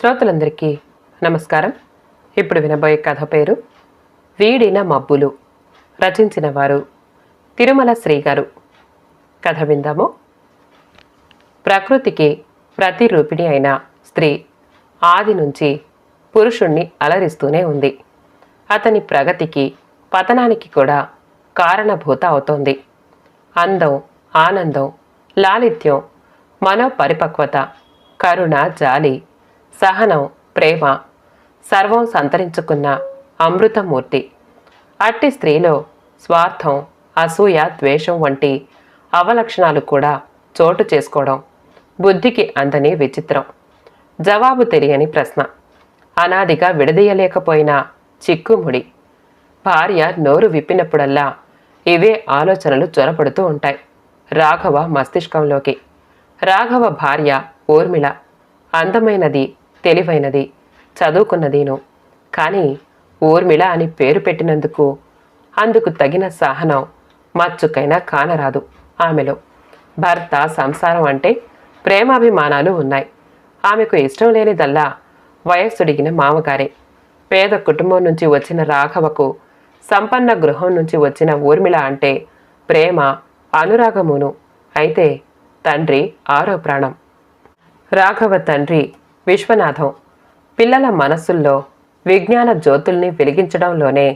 శ్రోతలందరికీ నమస్కారం. ఇప్పుడు వినబోయే కథ పేరు వీడిన మబ్బులు రచించిన వారు తిరుమల శ్రీగారు. కథ విందాము. ప్రకృతికి ప్రతిరూపిణి అయిన స్త్రీ ఆది నుంచి పురుషుణ్ణి అలరిస్తూనే ఉంది. అతని ప్రగతికి పతనానికి కూడా కారణభూత అవుతోంది. అందం ఆనందం లాలిత్యం మనోపరిపక్వత కరుణ జాలి సహనం ప్రేమ సర్వం సంతరించుకున్న అమృతమూర్తి. అట్టి స్త్రీలో స్వార్థం అసూయ ద్వేషం వంటి అవలక్షణాలు కూడా చోటు చేసుకోవడం బుద్ధికి అందని విచిత్రం. జవాబు తెలియని ప్రశ్న. అనాదిగా విడదీయలేకపోయిన చిక్కుముడి. భార్య నోరు విప్పినప్పుడల్లా ఇవే ఆలోచనలు జ్వరపడుతూ ఉంటాయి. రాఘవ మస్తిష్కంలోకి. రాఘవ భార్య ఊర్మిళ. అందమైనది తెలివైనది. చదువుకున్నదీను. కానీ ఊర్మిళ అని పేరు పెట్టినందుకు అందుకు తగిన సహనం మచ్చుకైనా కానరాదు ఆమెలో. భర్త సంసారం అంటే ప్రేమాభిమానాలు ఉన్నాయి. ఆమెకు ఇష్టం లేనిదల్లా వయస్సుడిగిన మామగారే. పేద కుటుంబం నుంచి వచ్చిన రాఘవకు సంపన్న గృహం నుంచి వచ్చిన ఊర్మిళ అంటే ప్రేమ అనురాగమును. అయితే తండ్రి ఆరో ప్రాణం. రాఘవ తండ్రి విశ్వనాథం. పిల్లల మనస్సుల్లో విజ్ఞాన జ్యోతుల్ని వెలిగించడంలోనే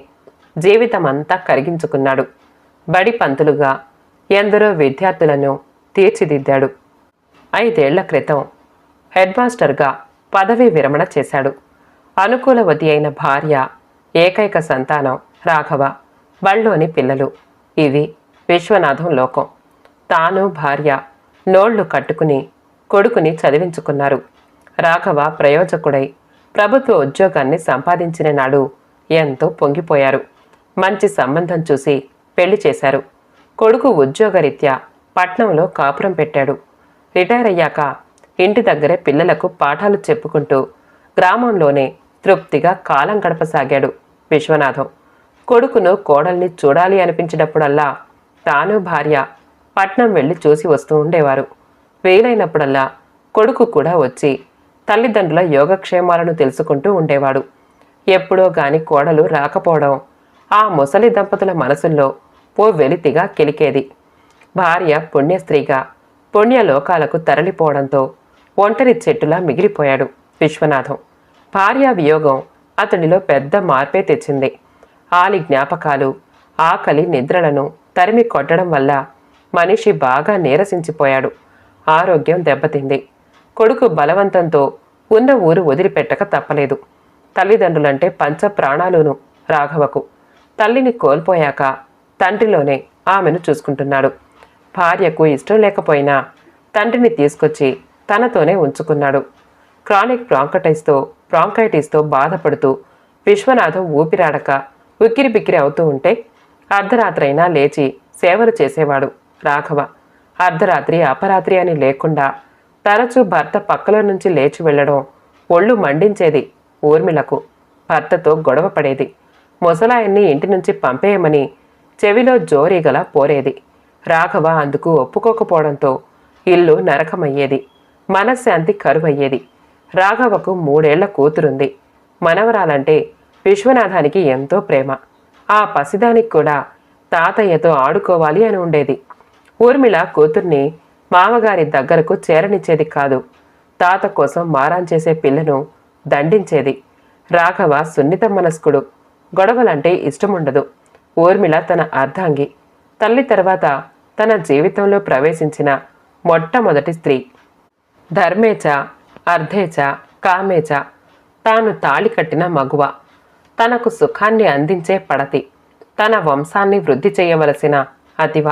జీవితమంతా కరిగించుకున్నాడు. బడి పంతులుగా ఎందరో విద్యార్థులను తీర్చిదిద్దాడు. ఐదేళ్ళ క్రితం హెడ్ మాస్టర్గా పదవీ విరమణ చేశాడు. అనుకూలవతి అయిన భార్య ఏకైక సంతానం రాఘవ బళ్ళోని పిల్లలు. ఇది విశ్వనాథం లోకం. తాను భార్య నోళ్ళు కట్టుకుని కొడుకుని చదివించుకున్నారు. రాఘవ ప్రయోజకుడై ప్రభుత్వ ఉద్యోగాన్ని సంపాదించిన నాడు ఎంతో పొంగిపోయారు. మంచి సంబంధం చూసి పెళ్ళి చేశారు. కొడుకు ఉద్యోగరీత్యా పట్నంలో కాపురం పెట్టాడు. రిటైర్ అయ్యాక ఇంటి దగ్గరే పిల్లలకు పాఠాలు చెప్పుకుంటూ గ్రామంలోనే తృప్తిగా కాలం గడపసాగాడు విశ్వనాథం. కొడుకును కోడల్ని చూడాలి అనిపించినప్పుడల్లా తాను భార్య పట్నం వెళ్ళి చూసి వస్తూ ఉండేవారు. వీలైనప్పుడల్లా కొడుకు కూడా వచ్చి తల్లిదండ్రుల యోగక్షేమాలను తెలుసుకుంటూ ఉండేవాడు. ఎప్పుడో గాని కోడలు రాకపోవడం ఆ ముసలి దంపతుల మనసుల్లో ఓ వెలితిగా కిలికేది. భార్య పుణ్యస్త్రీగా పుణ్యలోకాలకు తరలిపోవడంతో ఒంటరి చెట్టులా మిగిలిపోయాడు విశ్వనాథం. భార్య వియోగం అతడిలో పెద్ద మార్పే తెచ్చింది. ఆలి జ్ఞాపకాలు ఆకలి నిద్రలను తరిమి కొట్టడం వల్ల మనిషి బాగా నీరసించిపోయాడు. ఆరోగ్యం దెబ్బతింది. కొడుకు బలవంతంతో ఉన్న ఊరు వదిలిపెట్టక తప్పలేదు. తల్లిదండ్రులంటే పంచ ప్రాణాలును రాఘవకు. తల్లిని కోల్పోయాక తండ్రిలోనే ఆమెను చూసుకుంటున్నాడు. భార్యకు ఇష్టం లేకపోయినా తండ్రిని తీసుకొచ్చి తనతోనే ఉంచుకున్నాడు. క్రానిక్ బ్రాంకటైస్తో బ్రాంకైటిస్తో బాధపడుతూ విశ్వనాథం ఊపిరాడక ఉక్కిరి బిక్కిరి అవుతూ ఉంటే అర్ధరాత్రైనా లేచి సేవలు చేసేవాడు రాఘవ. అర్ధరాత్రి అపరాత్రి అని లేకుండా తరచూ భర్త పక్కలో నుంచి లేచి వెళ్ళడం ఒళ్ళు మండించేది ఊర్మిళకు. భర్తతో గొడవ పడేది. ముసలాయన్ని ఇంటి నుంచి పంపేయమని చెవిలో జోరీగల పోరేది. రాఘవ అందుకు ఒప్పుకోకపోవడంతో ఇల్లు నరకమయ్యేది. మనశ్శాంతి కరువయ్యేది. రాఘవకు మూడేళ్ళ కూతురుంది. మనవరాలంటే విశ్వనాథానికి ఎంతో ప్రేమ. ఆ పసిదానికి కూడా తాతయ్యతో ఆడుకోవాలి అని ఉండేది. ఊర్మిళ కూతుర్ని మామగారి దగ్గరకు చేరనిచ్చేది కాదు. తాత కోసం మారాన్ చేసే పిల్లను దండించేది. రాఘవ సున్నిత మనస్కుడు. గొడవలంటే ఇష్టముండదు. ఊర్మిళ తన అర్ధాంగి. తల్లి తర్వాత తన జీవితంలో ప్రవేశించిన మొట్టమొదటి స్త్రీ. ధర్మేచ అర్ధేచ కామేచ. తాను తాళి కట్టిన మగువ. తనకు సుఖాన్ని అందించే పడతి. తన వంశాన్ని వృద్ధి చేయవలసిన అతివ.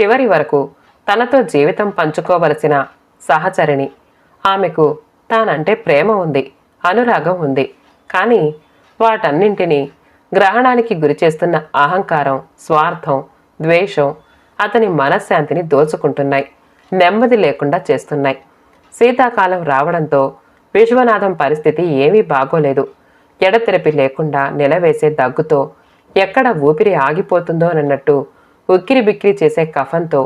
చివరి వరకు తనతో జీవితం పంచుకోవలసిన సహచరిణి. ఆమెకు తానంటే ప్రేమ ఉంది అనురాగం ఉంది. కానీ వాటన్నింటినీ గ్రహణానికి గురిచేస్తున్న అహంకారం స్వార్థం ద్వేషం అతని మనశ్శాంతిని దోచుకుంటున్నాయి నెమ్మది లేకుండా చేస్తున్నాయి. శీతాకాలం రావడంతో విశ్వనాథం పరిస్థితి ఏమీ బాగోలేదు. ఎడతెరపి లేకుండా నిలవేసే దగ్గుతో ఎక్కడ ఊపిరి ఆగిపోతుందోనన్నట్టు ఉక్కిరి బిక్కిరి చేసే కఫంతో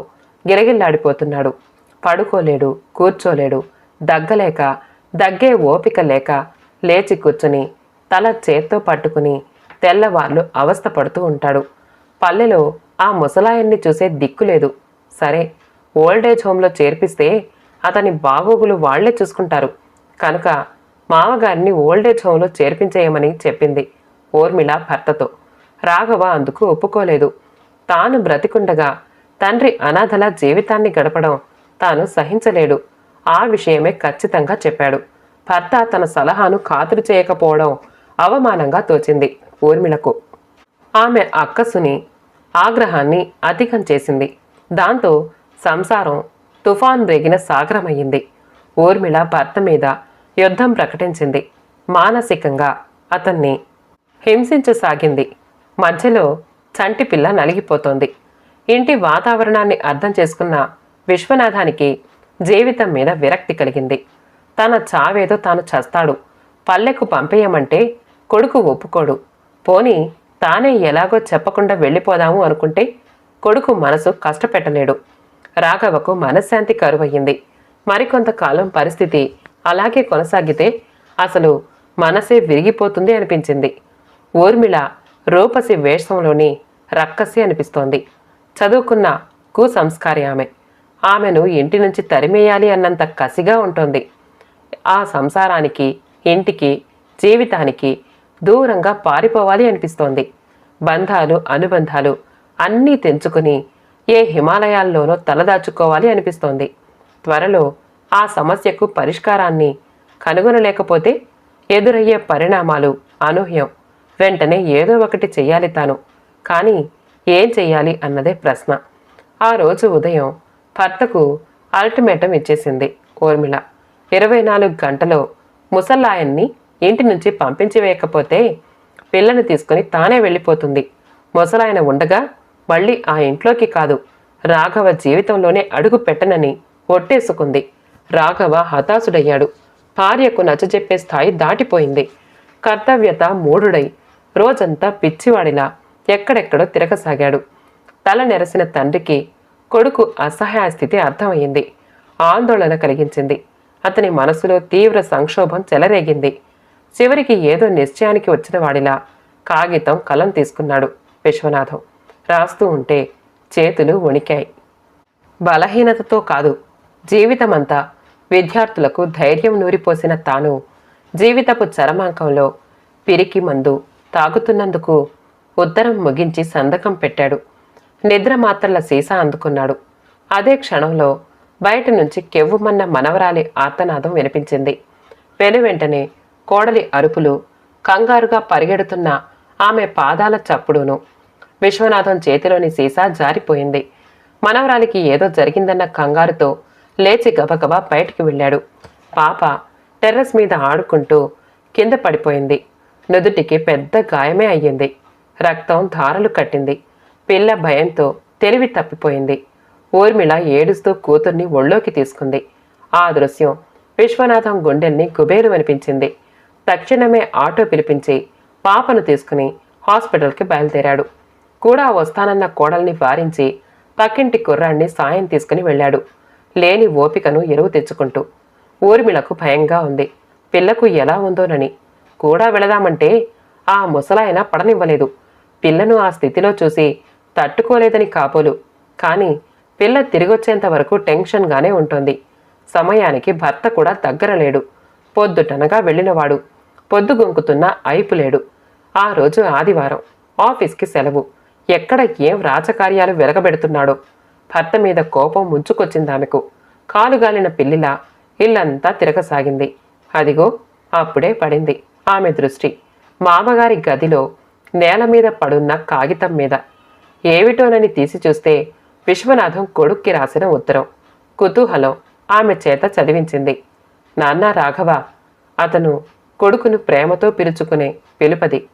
గిరగిల్లాడిపోతున్నాడు. పడుకోలేడు కూర్చోలేడు. దగ్గలేక దగ్గే ఓపిక లేక లేచి కూర్చుని తల చేత్తో పట్టుకుని తెల్లవార్లు అవస్థ పడుతూ ఉంటాడు. పల్లెలో ఆ ముసలాయన్ని చూసే దిక్కు లేదు. సరే ఓల్డేజ్ హోంలో చేర్పిస్తే అతని బాగోగులు వాళ్ళే చూసుకుంటారు. కనుక మామగారిని ఓల్డేజ్ హోంలో చేర్పించేయమని చెప్పింది ఊర్మిళ భర్తతో. రాఘవ అందుకు ఒప్పుకోలేదు. తాను బ్రతికుండగా తండ్రి అనాథల జీవితాన్ని గడపడం తాను సహించలేడు. ఆ విషయమే ఖచ్చితంగా చెప్పాడు. భర్త తన సలహాను ఖాతరు చేయకపోవడం అవమానంగా తోచింది ఊర్మిళకు. ఆమె అక్కసుని ఆగ్రహాన్ని అధికం చేసింది. దాంతో సంసారం తుఫాన్ రేగిన సాగరమయ్యింది. ఊర్మిళ భర్త మీద యుద్ధం ప్రకటించింది. మానసికంగా అతన్ని హింసించసాగింది. మధ్యలో చంటి పిల్ల నలిగిపోతోంది. ఇంటి వాతావరణాన్ని అర్థం చేసుకున్న విశ్వనాథానికి జీవితం మీద విరక్తి కలిగింది. తన చావేదో తాను చస్తాడు. పల్లెకు పంపేయమంటే కొడుకు ఒప్పుకోడు. పోని తానే ఎలాగో చెప్పకుండా వెళ్ళిపోదాము అనుకుంటే కొడుకు మనసు కష్టపెట్టలేడు. రాఘవకు మనశ్శాంతి కరువయ్యింది. మరికొంతకాలం పరిస్థితి అలాగే కొనసాగితే అసలు మనసే విరిగిపోతుంది అనిపించింది. ఊర్మిళ రూపసి వేషంలోని రక్కసి అనిపిస్తోంది. చదువుకున్న కుసంస్కారి ఆమె. ఆమెను ఇంటి నుంచి తరిమేయాలి అన్నంత కసిగా ఉంటుంది. ఆ సంసారానికి ఇంటికి జీవితానికి దూరంగా పారిపోవాలి అనిపిస్తోంది. బంధాలు అనుబంధాలు అన్నీ తెంచుకుని ఏ హిమాలయాల్లోనో తలదాచుకోవాలి అనిపిస్తోంది. త్వరలో ఆ సమస్యకు పరిష్కారాన్ని కనుగొనలేకపోతే ఎదురయ్యే పరిణామాలు అనూహ్యం. వెంటనే ఏదో ఒకటి చెయ్యాలి తాను. కానీ ఏం చెయ్యాలి అన్నదే ప్రశ్న. ఆ రోజు ఉదయం భర్తకు అల్టిమేటం ఇచ్చేసింది ఊర్మిళ. ఇరవై నాలుగు గంటలో ముసల్లాయన్ని ఇంటి నుంచి పంపించి వేయకపోతే పిల్లని తీసుకుని తానే వెళ్ళిపోతుంది. ముసలాయన ఉండగా మళ్ళీ ఆ ఇంట్లోకి కాదు రాఘవ జీవితంలోనే అడుగు పెట్టనని ఒట్టేసుకుంది. రాఘవ హతాశుడయ్యాడు. భార్యకు నచ్చజెప్పే స్థాయి దాటిపోయింది. కర్తవ్యత మూఢుడై రోజంతా పిచ్చివాడిలా ఎక్కడెక్కడో తిరగసాగాడు. తల నెరసిన తండ్రికి కొడుకు అసహాయ స్థితి అర్థమయ్యింది. ఆందోళన కలిగించింది. అతని మనసులో తీవ్ర సంక్షోభం చెలరేగింది. చివరికి ఏదో నిశ్చయానికి వచ్చిన వాడిలా కాగితం కలం తీసుకున్నాడు విశ్వనాథం. రాస్తూ ఉంటే చేతులు వణికాయి. బలహీనతతో కాదు జీవితమంతా విద్యార్థులకు ధైర్యం నూరిపోసిన తాను జీవితపు చరమాంకంలో పిరికి మందు తాగుతున్నందుకు ఉత్తరం ముగించి సంతకం పెట్టాడు. నిద్ర మాత్రల సీసా అందుకున్నాడు. అదే క్షణంలో బయట నుంచి కెవ్వుమన్న మనవరాలి ఆర్తనాదం వినిపించింది. వెను వెంటనే కోడలి అరుపులు కంగారుగా పరిగెడుతున్న ఆమె పాదాల చప్పుడును విశ్వనాథం చేతిలోని సీసా జారిపోయింది. మనవరాలికి ఏదో జరిగిందన్న కంగారుతో లేచి గబగబా బయటికి వెళ్ళాడు. పాప టెర్రస్ మీద ఆడుకుంటూ కింద పడిపోయింది. నుదుటికి పెద్ద గాయమే అయ్యింది. రక్తం ధారలు కట్టింది. పిల్ల భయంతో తెలివి తప్పిపోయింది. ఊర్మిళ ఏడుస్తూ కూతుర్ని ఒళ్ళోకి తీసుకుంది. ఆ దృశ్యం విశ్వనాథం గుండెల్ని కుబేరు అనిపించింది. తక్షణమే ఆటో పిలిపించి పాపను తీసుకుని హాస్పిటల్కి బయలుదేరాడు. కూడా వస్తానన్న కోడల్ని వారించి పక్కింటి కుర్రాన్ని సాయం తీసుకుని వెళ్ళాడు. లేని ఓపికను ఎరువు తెచ్చుకుంటూ. ఊర్మిళకు భయంగా ఉంది. పిల్లకు ఎలా ఉందోనని. కూడా వెళదామంటే ఆ ముసలాయన పడనివ్వలేదు. పిల్లను ఆ స్థితిలో చూసి తట్టుకోలేదని కాబోలు. కానీ పిల్ల తిరిగొచ్చేంత వరకు టెన్షన్గానే ఉంటుంది. సమయానికి భర్త కూడా దగ్గర లేడు పొద్దుటనగా వెళ్ళినవాడు. పొద్దు గొంకుతున్న అయిపు లేడు. ఆ రోజు ఆదివారం. ఆఫీస్కి సెలవు. ఎక్కడ ఏం రాజకార్యాలు వెలగబెడుతున్నాడో. భర్త మీద కోపం ముంచుకొచ్చింది ఆమెకు కాలుగాలిన పిల్లిలా ఇల్లంతా తిరగసాగింది. అదిగో అప్పుడే పడింది. ఆమె దృష్టి. మామగారి గదిలో నేల మీద పడున్న కాగితం మీద. ఏమిటోనని తీసి చూస్తే విశ్వనాథం కొడుక్కి రాసిన ఉత్తరం. కుతూహలం ఆమె చేత చదివించింది. నాన్న రాఘవ అతను కొడుకును ప్రేమతో పిలుచుకునే పిలుపది.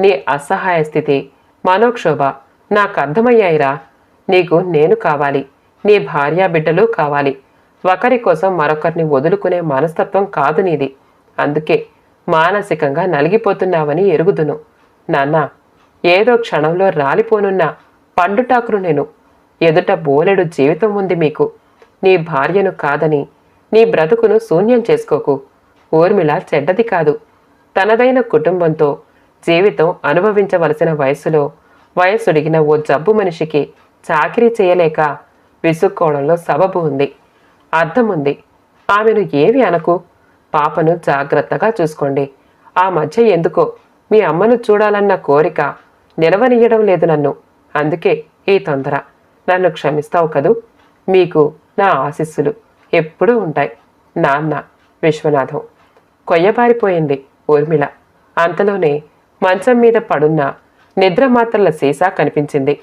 నీ అసహాయ స్థితి మనోక్షోభ నాకు అర్థమయ్యాయిరా. నీకు నేను కావాలి. నీ భార్యా బిడ్డలు కావాలి. ఒకరి కోసం మరొకరిని వదులుకునే మనస్తత్వం కాదు నీది. అందుకే మానసికంగా నలిగిపోతున్నావని ఎరుగుదును. నాన్న ఏదో క్షణంలో రాలిపోనున్న పండుటాకును నేను. ఎదుట బోలెడు జీవితం ఉంది మీకు. నీ భార్యను కాదని నీ బ్రతుకును శూన్యం చేసుకోకు. ఊర్మిళ చెడ్డది కాదు. తనదైన కుటుంబంతో జీవితం అనుభవించవలసిన వయసులో వయసుడిగిన ఓ జబ్బు మనిషికి చాకిరీ చేయలేక విసుక్కోవడంలో సబబు ఉంది. అర్థం ఉంది ఆమెను ఏవి అనకు? పాపను జాగ్రత్తగా చూసుకోండి. ఆ మధ్య ఎందుకో మీ అమ్మను చూడాలన్న కోరిక నిలవనీయడం లేదు నన్ను. అందుకే ఈ తొందర. నన్ను క్షమిస్తావు కదూ? మీకు నా ఆశీస్సులు ఎప్పుడూ ఉంటాయి. నాన్న విశ్వనాథం. కొయ్యబారిపోయింది ఊర్మిళ. అంతలోనే మంచం మీద పడున్న నిద్రమాత్రల సీసా కనిపించింది.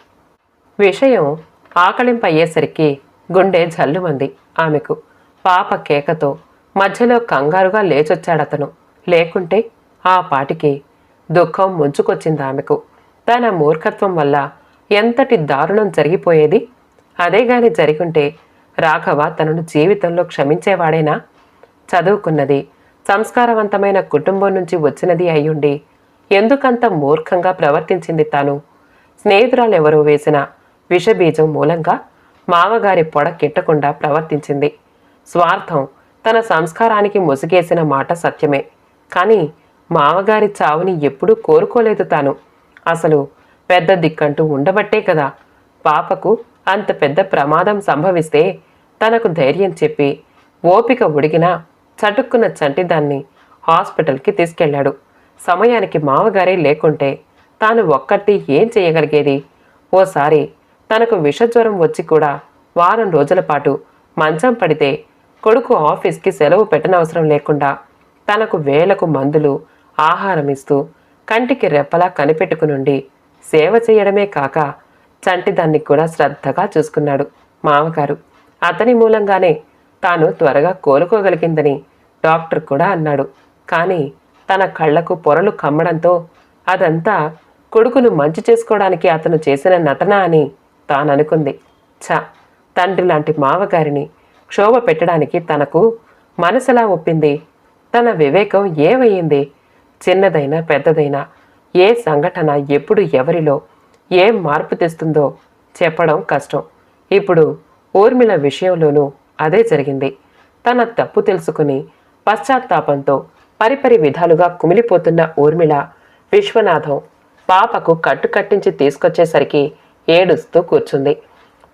విషయం ఆకలింపయ్యేసరికి గుండె జల్లుమంది ఆమెకు. పాప కేకతో మధ్యలో కంగారుగా లేచొచ్చాడతను. లేకుంటే ఆ పాటికి దుఃఖం ముంచుకొచ్చింది ఆమెకు. తన మూర్ఖత్వం వల్ల ఎంతటి దారుణం జరిగిపోయేది? అదే గాని జరిగుంటే రాఘవ తనను జీవితంలో క్షమించేవాడేనా? చదువుకున్నది సంస్కారవంతమైన కుటుంబం నుంచి వచ్చినది అయ్యుండి ఎందుకంత మూర్ఖంగా ప్రవర్తించింది తాను? స్నేహితురాలెవరో వేసిన విషబీజం మూలంగా మామగారి పొడ కిట్టకుండా ప్రవర్తించింది. స్వార్థం తన సంస్కారానికి ముసుగేసిన మాట సత్యమే. కానీ మామగారి చావుని ఎప్పుడూ కోరుకోలేదు తాను. అసలు పెద్ద దిక్కంటూ ఉండబట్టే కదా. పాపకు అంత పెద్ద ప్రమాదం సంభవిస్తే తనకు ధైర్యం చెప్పి ఓపిక ఉడిగినా చటుక్కున్న చంటిదాన్ని హాస్పిటల్కి తీసుకెళ్ళాడు. సమయానికి మామగారే లేకుంటే తాను ఒక్కటి ఏం చేయగలిగేది? ఓసారి తనకు విషజ్వరం వచ్చి కూడా వారం రోజుల పాటు మంచం పడితే కొడుకు ఆఫీస్కి సెలవు పెట్టనవసరం లేకుండా తనకు వేలకు మందులు ఆహారం ఇస్తూ కంటికి రెప్పలా కనిపెట్టుకునుండి సేవ చేయడమే కాక చంటిదాన్ని కూడా శ్రద్ధగా చూసుకున్నాడు మామగారు. అతని మూలంగానే తాను త్వరగా కోలుకోగలిగిందని డాక్టర్ కూడా అన్నాడు. కానీ తన కళ్ళకు పొరలు కమ్మడంతో అదంతా కొడుకును మంచి చేసుకోవడానికి అతను చేసిన నటన అని తాననుకుంది. ఛ! తండ్రి లాంటి మావగారిని క్షోభ పెట్టడానికి తనకు మనసులా ఒప్పింది. తన వివేకం ఏమయ్యింది? చిన్నదైనా పెద్దదైనా ఏ సంఘటన ఎప్పుడు ఎవరిలో ఏం మార్పు తెస్తుందో చెప్పడం కష్టం. ఇప్పుడు ఊర్మిళ విషయంలోనూ అదే జరిగింది. తన తప్పు తెలుసుకుని పశ్చాత్తాపంతో పరిపరి విధాలుగా కుమిలిపోతున్న ఊర్మిళ విశ్వనాథం పాపకు కట్టు కట్టించి తీసుకొచ్చేసరికి ఏడుస్తూ కూర్చుంది.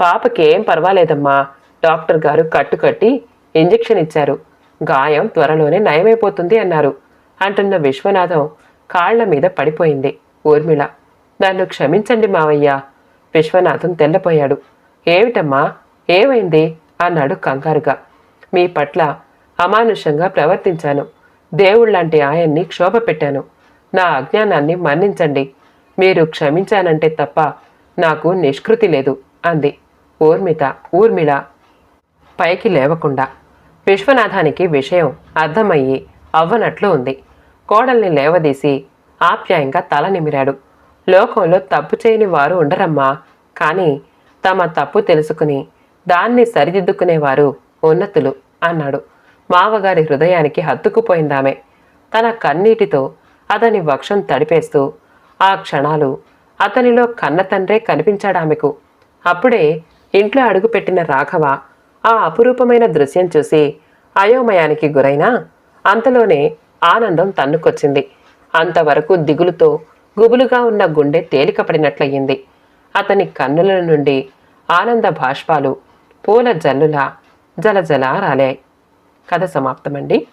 పాపకి ఏం పర్వాలేదమ్మా డాక్టర్ గారు కట్టు కట్టి ఇంజెక్షన్ ఇచ్చారు. గాయం త్వరలోనే నయమైపోతుంది అన్నారు. అంటున్న విశ్వనాథం కాళ్ళ మీద పడిపోయింది. ఊర్మిళ నన్ను క్షమించండి మావయ్య. విశ్వనాథం తెల్లపోయాడు. ఏమిటమ్మా? ఏమైంది? అన్నాడు కంగారుగా. మీ పట్ల అమానుషంగా ప్రవర్తించాను. దేవుళ్ళాంటి ఆయన్ని క్షోభ పెట్టాను నా అజ్ఞానాన్ని మన్నించండి. మీరు క్షమించానంటే తప్ప నాకు నిష్కృతి లేదు అంది ఊర్మిత. ఊర్మిళ పైకి లేవకుండా విశ్వనాథానికి విషయం అర్థమయ్యి అవ్వనట్లు ఉంది. కోడల్ని లేవదీసి ఆప్యాయంగా తల నిమిరాడు. లోకంలో తప్పు చేయని వారు ఉండరమ్మా. కానీ తమ తప్పు తెలుసుకుని దాన్ని సరిదిద్దుకునేవారు ఉన్నతులు అన్నాడు. మావగారి హృదయానికి హత్తుకుపోయిందామె. తన కన్నీటితో అతని వక్షం తడిపేస్తూ ఆ క్షణాలు అతనిలో కన్న తండ్రే కనిపించాడామెకు. అప్పుడే ఇంట్లో అడుగుపెట్టిన రాఘవ ఆ అపురూపమైన దృశ్యం చూసి అయోమయానికి గురైనా అంతలోనే ఆనందం తన్నుకొచ్చింది. అంతవరకు దిగులుతో గుబులుగా ఉన్న గుండె తేలికపడినట్లయింది. అతని కన్నుల నుండి ఆనంద భాష్పాలు పూల జల్లులా జలజలా రాలాయి. కథ సమాప్తమండి.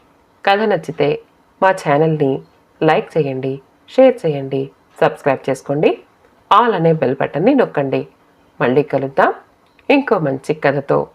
కథ నచ్చితే మా ఛానల్ని లైక్ చేయండి షేర్ చేయండి సబ్స్క్రైబ్ చేసుకోండి. ఆల్ అనే బెల్ బటన్ని నొక్కండి. మళ్ళీ కలుద్దాం. ఇంకో మంచి కథతో.